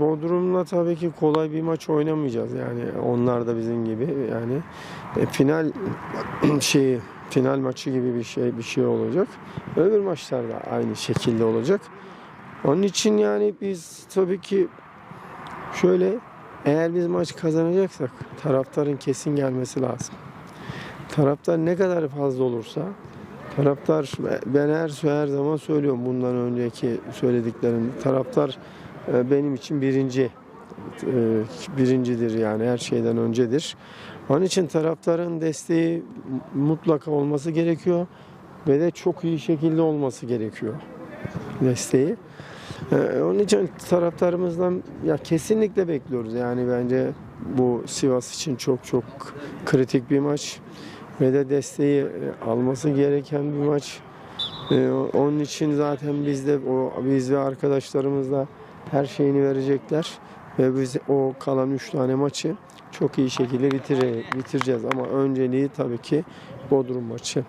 Bodrum'la tabii ki kolay bir maç oynamayacağız yani onlar da bizim gibi yani e, final şeyi final maçı gibi bir şey bir şey olacak. Öbür maçlar da aynı şekilde olacak. Onun için yani biz tabii ki şöyle eğer biz maç kazanacaksak taraftarın kesin gelmesi lazım. Taraftar ne kadar fazla olursa taraftar ben her her zaman söylüyorum bundan önceki söylediklerim taraftar benim için birinci e, birincidir yani her şeyden öncedir. Onun için taraftarın desteği mutlaka olması gerekiyor ve de çok iyi şekilde olması gerekiyor desteği. Ee, onun için taraftarımızdan ya kesinlikle bekliyoruz. Yani bence bu Sivas için çok çok kritik bir maç ve de desteği e, alması gereken bir maç. Ee, onun için zaten biz de o biz ve arkadaşlarımız da her şeyini verecekler ve biz o kalan 3 tane maçı çok iyi şekilde bitire, bitireceğiz ama önceliği tabii ki Bodrum maçı.